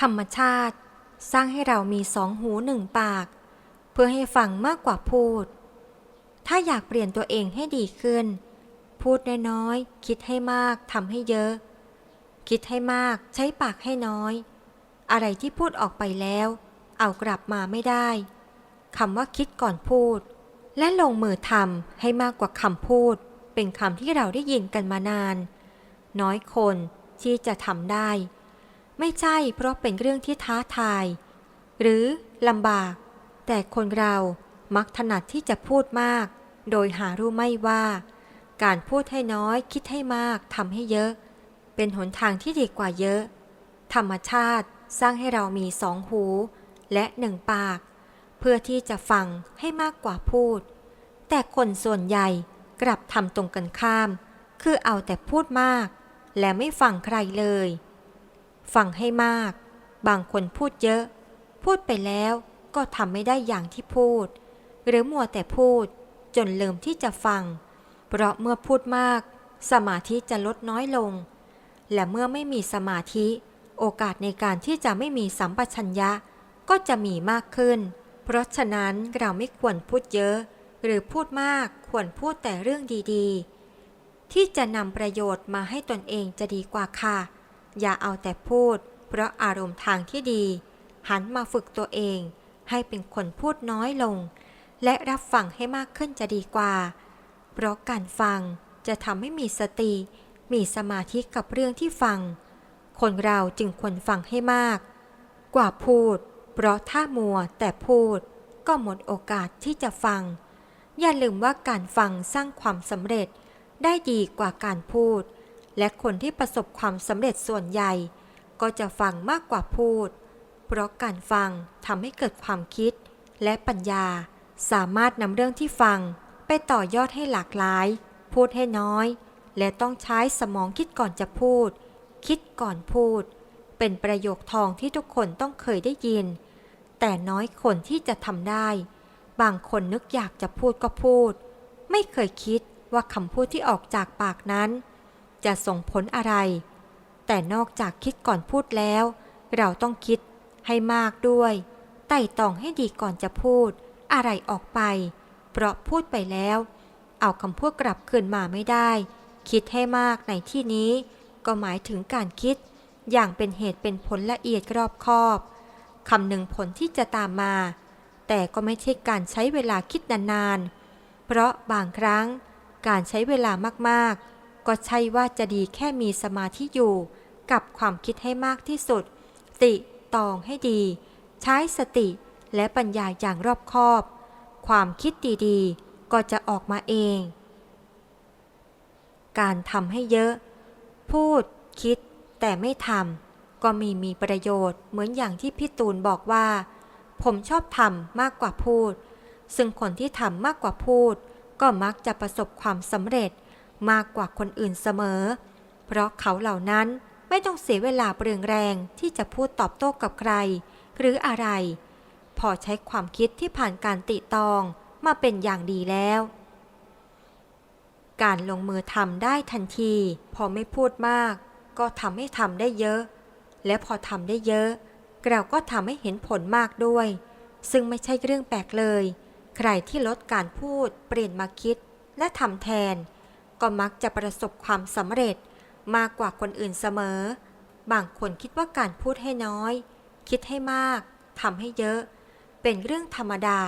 ธรรมชาติ สร้างให้เรามีสองหูหนึ่งปาก เพื่อให้ฟังมากกว่าพูด ถ้าอยากเปลี่ยนตัวเองให้ดีขึ้น พูดน้อยๆคิดให้มากทำให้เยอะ คิดให้มากใช้ปากให้น้อย อะไรที่พูดออกไปแล้ว เอากลับมาไม่ได้คำว่าคิดก่อนพูด และลงมือทำให้มากกว่าคำพูด เป็นคำที่เราได้ยินกันมานาน น้อยคนที่จะทำได้ ไม่ใช่เพราะเป็นเรื่องที่ท้าทาย หรือลำบาก แต่คนเรามักถนัดที่จะพูดมาก โดยหารู้ไม่ว่า การพูดให้น้อยคิดให้มากทำให้เยอะ เป็นหนทางที่ดีกว่าเยอะ ธรรมชาติสร้างให้เรามีสองหู และหนึ่งปาก เพื่อที่จะฟังให้มากกว่าพูด แต่คนส่วนใหญ่กลับทำตรงกันข้าม คือเอาแต่พูดมาก และไม่ฟังใครเลย ฟังให้มาก บางคนพูดเยอะ พูดไปแล้วก็ทำไม่ได้อย่างที่พูด หรือมัวแต่พูดจนลืมที่จะฟัง เพราะเมื่อพูดมาก สมาธิจะลดน้อยลง และเมื่อไม่มีสมาธิ โอกาสในการที่จะไม่มีสัมปชัญญะก็จะมีมากขึ้น เพราะฉะนั้นเราไม่ควรพูดเยอะ หรือพูดมากควรพูดแต่เรื่องดีๆ ที่จะนำประโยชน์มาให้ตนเองจะดีกว่าค่ะ อย่าเอาแต่พูด เพราะอารมณ์ทางที่ดี หันมาฝึกตัวเอง ให้เป็นคนพูดน้อยลง และรับฟังให้มากขึ้นจะดีกว่า เพราะการฟังจะทำให้มีสติ มีสมาธิกับเรื่องที่ฟัง คนเราจึงควรฟังให้มาก กว่าพูด เพราะถ้ามัวแต่พูด ก็หมดโอกาสที่จะฟัง อย่าลืมว่าการฟังสร้างความสำเร็จได้ดีกว่าการพูด และคนที่ประสบความสำเร็จส่วนใหญ่ ก็จะฟังมากกว่าพูด เพราะการฟังทำให้เกิดความคิด และปัญญา สามารถนำเรื่องที่ฟังไปต่อยอดให้หลากหลาย พูดให้น้อย และต้องใช้สมองคิดก่อนจะพูด คิดก่อนพูด เป็นประโยคทองที่ทุกคนต้องเคยได้ยิน แต่น้อยคนที่จะทำได้ บางคนนึกอยากจะพูดก็พูด ไม่เคยคิดว่าคำพูดที่ออกจากปากนั้น จะส่งผลอะไร แต่นอกจากคิดก่อนพูดแล้ว เราต้องคิดให้มากด้วย ไต่ตองให้ดีก่อนจะพูด อะไรออกไป เพราะพูดไปแล้ว เอาคำพูดกลับคืนมาไม่ได้ คิดให้มากในที่นี้ ก็หมายถึงการคิด อย่างเป็นเหตุเป็นผลละเอียดรอบคอบคำหนึ่งผลที่จะตามมา แต่ก็ไม่ใช่การใช้เวลาคิดนานๆ เพราะบางครั้งการใช้เวลามากๆ ก็ใช่ว่าจะดีแค่มีสมาธิอยู่ กับความคิดให้มากที่สุด ติตองให้ดี ใช้สติและปัญญาอย่างรอบคอบ ความคิดดีๆ ก็จะออกมาเอง การทำให้เยอะ พูด คิด แต่ไม่ทำก็มีมีประโยชน์เหมือนอย่างที่พี่ตูนบอกว่า ผมชอบทำมากกว่าพูด ซึ่งคนที่ทำมากกว่าพูด ก็มักจะประสบความสำเร็จ มากกว่าคนอื่นเสมอ เพราะเขาเหล่านั้นไม่ต้องเสียเวลาเปลืองแรงที่จะพูดตอบโต้กับใคร หรืออะไร พอใช้ความคิดที่ผ่านการติตองมาเป็นอย่างดีแล้ว การลงมือทำได้ทันที พอไม่พูดมาก ก็ทำให้ทำได้เยอะ และพอทำได้เยอะ เราก็ทำให้เห็นผลมากด้วย ซึ่งไม่ใช่เรื่องแปลกเลย ใครที่ลดการพูด เปลี่ยนมาคิดและทำแทน ก็มักจะประสบความสำเร็จมากกว่าคนอื่นเสมอ บางคนคิดว่าการพูดให้น้อย คิดให้มากทำให้เยอะ เป็นเรื่องธรรมดา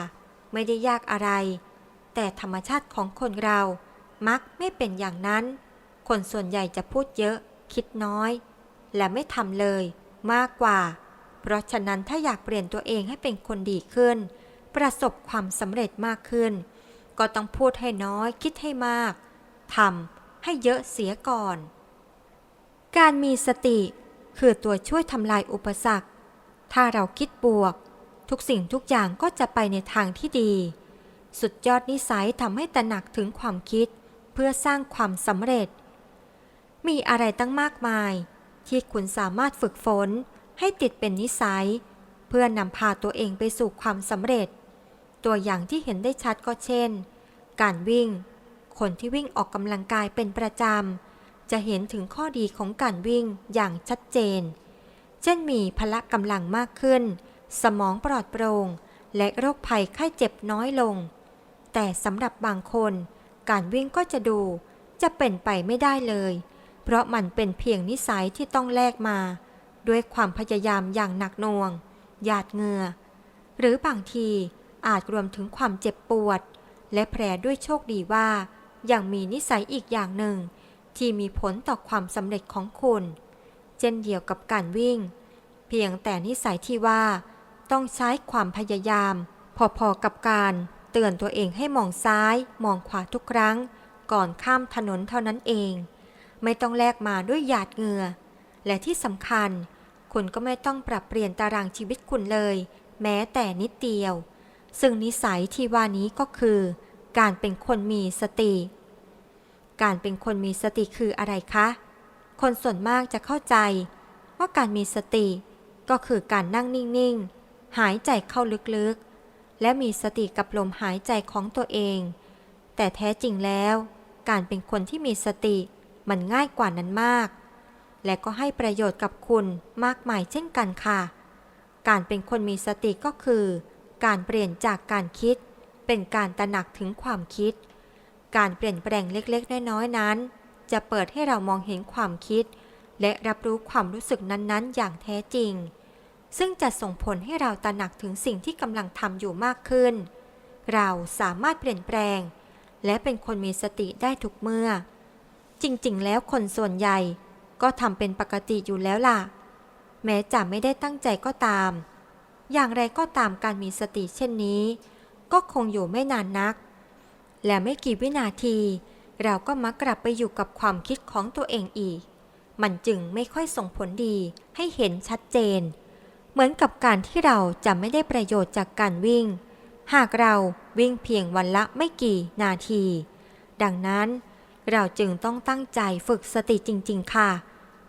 ไม่ได้ยากอะไร แต่ธรรมชาติของคนเรา มักไม่เป็นอย่างนั้น คนส่วนใหญ่จะพูดเยอะ คิดน้อย และไม่ทำเลยมากกว่า เพราะฉะนั้นถ้าอยากเปลี่ยนตัวเองให้เป็นคนดีขึ้น ประสบความสำเร็จมากขึ้น ก็ต้องพูดให้น้อย คิดให้มาก ทำให้เยอะเสียก่อน การมีสติคือตัวช่วยทำลายอุปสรรค ถ้าเราคิดบวก ทุกสิ่งทุกอย่างก็จะไปในทางที่ดี สุดยอดนิสัยทำให้ตระหนักถึงความคิดเพื่อสร้างความสำเร็จ มีอะไรตั้งมากมาย ที่คุณสามารถฝึกฝนให้ติดเป็นนิสัย เพื่อนำพาตัวเองไปสู่ความสำเร็จ ตัวอย่างที่เห็นได้ชัดก็เช่น การวิ่ง คนที่วิ่งออกกำลังกายเป็นประจำ จะเห็นถึงข้อดีของการวิ่งอย่างชัดเจน เช่นมีพละกำลังมากขึ้น สมองปลอดโปร่ง และโรคภัยไข้เจ็บน้อยลง แต่สำหรับบางคน การวิ่งก็จะดูจะเป็นไปไม่ได้เลย เพราะมันเป็นเพียงนิสัยที่ต้องแลกมา ด้วยความพยายามอย่างหนักหน่วง หยาดเหงื่อ หรือบางทีอาจรวมถึงความเจ็บปวด และแผลด้วยโชคดีว่า ยังมีนิสัยอีกอย่างหนึ่ง ที่มีผลต่อความสำเร็จของคุณ เช่นเดียวกับการวิ่ง เพียงแต่นิสัยที่ว่า ต้องใช้ความพยายาม พอๆกับการเตือนตัวเองให้มองซ้าย มองขวาทุกครั้ง ก่อนข้ามถนนเท่านั้นเอง ไม่ต้องแลกมาด้วยหยาดเหงื่อ และที่สำคัญ คุณก็ไม่ต้องปรับเปลี่ยนตารางชีวิตคุณเลย แม้แต่นิดเดียว ซึ่งนิสัยที่ว่านี้ก็คือ การเป็นคนมีสติ การเป็นคนมีสติคืออะไรคะ คนส่วนมากจะเข้าใจ ว่าการมีสติ ก็คือการนั่งนิ่ง ๆ หายใจเข้าลึก ๆ และมีสติกับลมหายใจของตัวเอง แต่แท้จริงแล้ว การเป็นคนที่มีสติมันง่ายกว่านั้นมาก และก็ให้ประโยชน์กับคุณมากมายเช่นกันค่ะ การเป็นคนมีสติก็คือ การเปลี่ยนจากการคิด เป็นการตระหนักถึงความคิด การเปลี่ยนแปลงเล็กๆ น้อยๆ นั้น จะเปิดให้เรามองเห็นความคิด และรับรู้ความรู้สึกนั้นๆ อย่างแท้จริง ซึ่งจะส่งผลให้เราตระหนักถึงสิ่งที่กำลังทำอยู่มากขึ้น เราสามารถเปลี่ยนแปลง และเป็นคนมีสติได้ทุกเมื่อ จริงๆ แล้วคนส่วนใหญ่ก็ทำเป็นปกติอยู่แล้วล่ะ แม้จะไม่ได้ตั้งใจก็ตาม อย่างไรก็ตามการมีสติเช่นนี้ ก็คงอยู่ไม่นานนัก และไม่กี่วินาที เราก็มักกลับไปอยู่กับความคิดของตัวเองอีก มันจึงไม่ค่อยส่งผลดีให้เห็นชัดเจน เหมือนกับการที่เราจะไม่ได้ประโยชน์จากการวิ่ง หากเราวิ่งเพียงวันละไม่กี่นาที ดังนั้นเราจึงต้องตั้งใจฝึกสติจริง ๆ ค่ะ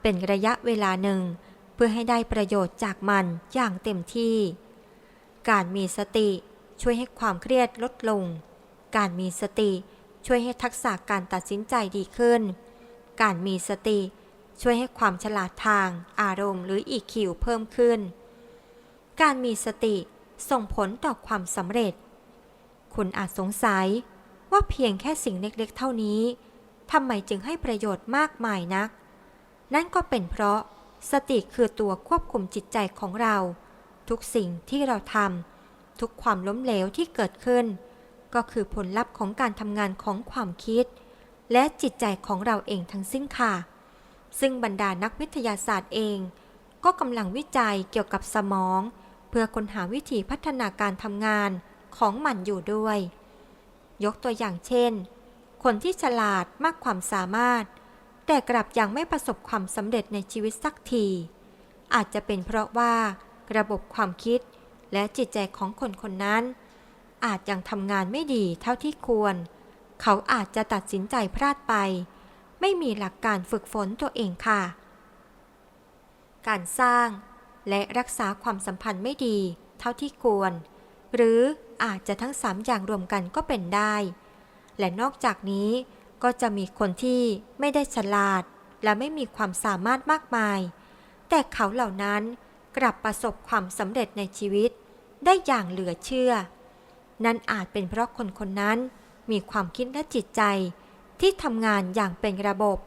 เป็นระยะเวลาหนึ่ง เพื่อให้ได้ประโยชน์จากมันอย่างเต็มที่ การมีสติ ช่วยให้ความเครียดลดลง การมีสติช่วยให้ทักษะการตัดสินใจดีขึ้น การมีสติช่วยให้ความฉลาดทางอารมณ์หรือ EQ เพิ่มขึ้น การมีสติส่งผลต่อความสำเร็จ คุณอาจสงสัยว่าเพียงแค่สิ่งเล็กๆ เท่านี้ทำไมจึงให้ประโยชน์มากมายนัก นั่นก็เป็นเพราะสติคือตัวควบคุมจิตใจของเรา ทุกสิ่งที่เราทำ ทุกความล้มเหลวที่เกิดขึ้น ก็คือผลลัพธ์ของการทำงานของความคิด และจิตใจของเราเองทั้งสิ้นค่ะ ซึ่งบรรดานักวิทยาศาสตร์เอง ก็กำลังวิจัยเกี่ยวกับสมอง เพื่อค้นหาวิธีพัฒนาการทำงานของมันอยู่ด้วย ยกตัวอย่างเช่น คนที่ฉลาดมากความสามารถ แต่กลับยังไม่ประสบความสำเร็จในชีวิตสักที อาจจะเป็นเพราะว่าระบบความคิด และจิตใจของคนคนนั้น อาจยังทำงานไม่ดีเท่าที่ควร เขาอาจจะตัดสินใจพลาดไป ไม่มีหลักการฝึกฝนตัวเองค่ะ การสร้างและรักษาความสัมพันธ์ไม่ดีเท่าที่ควร หรืออาจจะทั้งสามอย่างรวมกันก็เป็นได้ และนอกจากนี้ก็จะมีคนที่ไม่ได้ฉลาด และไม่มีความสามารถมากมาย แต่เขาเหล่านั้นกลับประสบความสำเร็จในชีวิต ได้อย่างเหลือเชื่อ นั่นอาจเป็นเพราะคนคนนั้นมีความคิดและจิตใจที่ทำงานอย่างเป็นระบบ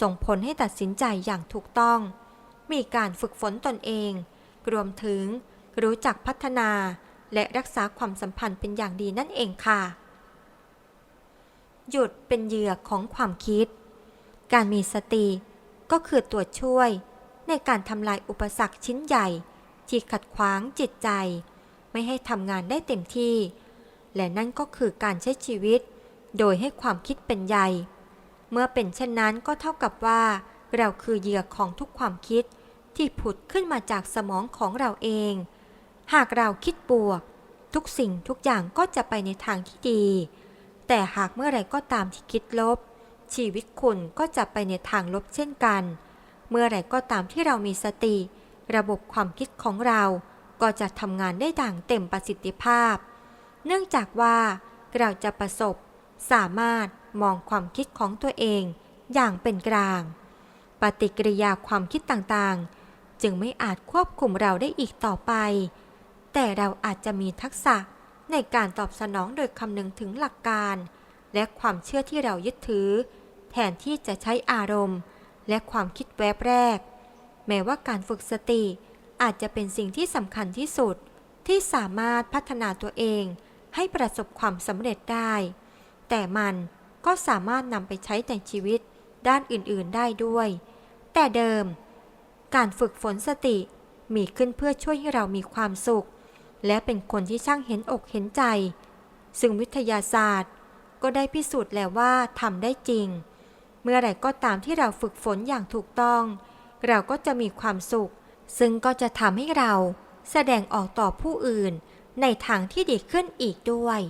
ส่งผลให้ตัดสินใจอย่างถูกต้อง มีการฝึกฝนตนเอง รวมถึงรู้จักพัฒนาและรักษาความสัมพันธ์เป็นอย่างดีนั่นเองค่ะ หยุดเป็นเหยื่อของความคิด การมีสติก็คือตัวช่วยในการทำลายอุปสรรคชิ้นใหญ่ ที่ขัดขวางจิตใจ ไม่ให้ทำงานได้เต็มที่ และนั่นก็คือการใช้ชีวิต โดยให้ความคิดเป็นใหญ่ เมื่อเป็นเช่นนั้นก็เท่ากับว่า เราคือเหยื่อของทุกความคิดที่ผุดขึ้นมาจากสมองของเราเอง หากเราคิดบวก ทุกสิ่งทุกอย่างก็จะไปในทางที่ดี แต่หากเมื่อไรก็ตามที่คิดลบ ชีวิตคุณก็จะไปในทางลบเช่นกัน เมื่อไรก็ตามที่เรามีสติ ระบบความคิดของเรา ก็จะทำงานได้ดังเต็มประสิทธิภาพ เนื่องจากว่าเราจะประสบ สามารถมองความคิดของตัวเองอย่างเป็นกลาง ปฏิกิริยาความคิดต่างๆ จึงไม่อาจควบคุมเราได้อีกต่อไป แต่เราอาจจะมีทักษะในการตอบสนองโดยคำนึงถึงหลักการ และความเชื่อที่เรายึดถือ แทนที่จะใช้อารมณ์ และความคิดแวบแรก แม้ว่าการฝึกสติ อาจจะเป็นสิ่งที่สำคัญที่สุด ที่สามารถพัฒนาตัวเองให้ประสบความสำเร็จได้ แต่มันก็สามารถนำไปใช้ในชีวิตด้านอื่นๆได้ด้วย แต่เดิม การฝึกฝนสติมีขึ้นเพื่อช่วยให้เรามีความสุข และเป็นคนที่ช่างเห็นอกเห็นใจ ซึ่งวิทยาศาสตร์ ก็ได้พิสูจน์แล้วว่าทำได้จริง เมื่อไหร่ก็ตามที่เราฝึกฝนอย่างถูกต้อง เราก็จะมีความสุข ซึ่งก็จะทำให้เราแสดงออกต่อผู้อื่นในทางที่ดีขึ้นอีกด้วย